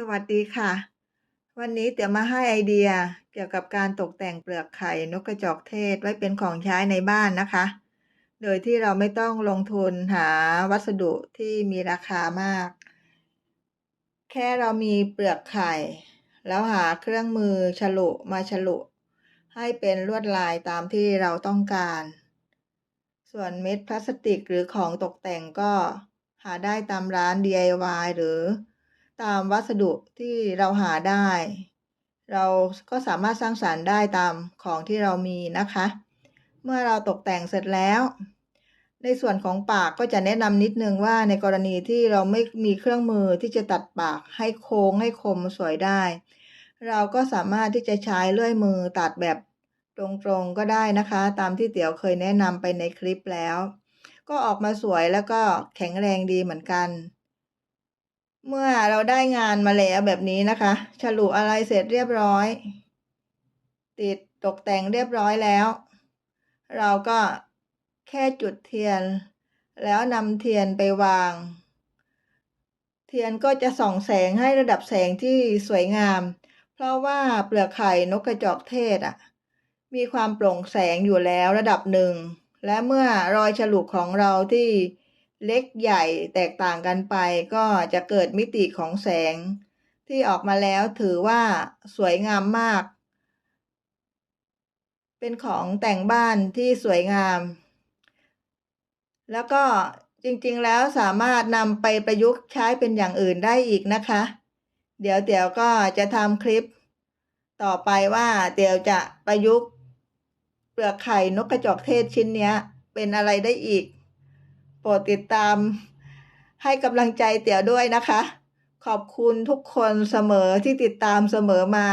สวัสดีค่ะ วันนี้เตี๋ยวมาให้ไอเดียเกี่ยวกับการตกแต่งเปลือกไข่นกกระจอกเทศไว้เป็นของใช้ในบ้านนะคะ โดยที่เราไม่ต้องลงทุนหาวัสดุที่มีราคามาก แค่เรามีเปลือกไข่ แล้วหาเครื่องมือฉลุมาฉลุ ให้เป็นลวดลายตามที่เราต้องการ ส่วนเม็ดพลาสติกหรือของตกแต่งก็หาได้ตามร้าน DIY หรือ ตามวัสดุที่เราหาได้ เราก็สามารถสร้างสารรค์ได้ตามของที่เรามีนะคะ เมื่อเราตกแต่งเสร็จแล้ว ในส่วนของปากก็จะแนะนำนิดนึงว่าในกรณีที่เราไม่มีเครื่องมือที่จะตัดปากให้โค้งให้คมสวยได้ เราก็สามารถที่จะใช้เลื่อยมือตัดแบบตรงๆก็ได้นะคะ ตามที่เตี๋ยวเคยแนะนำไปในคลิปแล้ว ก็ออกมาสวยแล้วก็แข็งแรงดีเหมือนกัน เมื่อเราได้งานมาแล้วแบบนี้นะคะ ฉลุอะไรเสร็จเรียบร้อย ติดตกแต่งเรียบร้อยแล้ว เราก็แค่จุดเทียน แล้วนำเทียนไปวาง เทียนก็จะส่องแสงให้ระดับแสงที่สวยงาม เพราะว่าเปลือกไข่นกกระจอกเทศอะ มีความโปร่งแสงอยู่แล้วระดับหนึ่ง และเมื่อรอยฉลุของเราที่ เล็กใหญ่แตกต่างกันไปก็จะเกิดมิติของแสง ที่ออกมาแล้วถือว่าสวยงามมาก เป็นของแต่งบ้านที่สวยงาม แล้วก็จริงๆแล้วสามารถนำไปประยุกต์ใช้เป็นอย่างอื่นได้อีกนะคะ เดี๋ยวเดี๋ยวก็จะทำคลิป ต่อไปว่าเดี๋ยวจะประยุกต์เปลือกไข่นกกระจอกเทศชิ้นเนี้ยเป็นอะไรได้อีก โปรดติดตามให้กำลังใจเตี๋ยวด้วยนะคะ ขอบคุณทุกคนเสมอที่ติดตามเสมอมา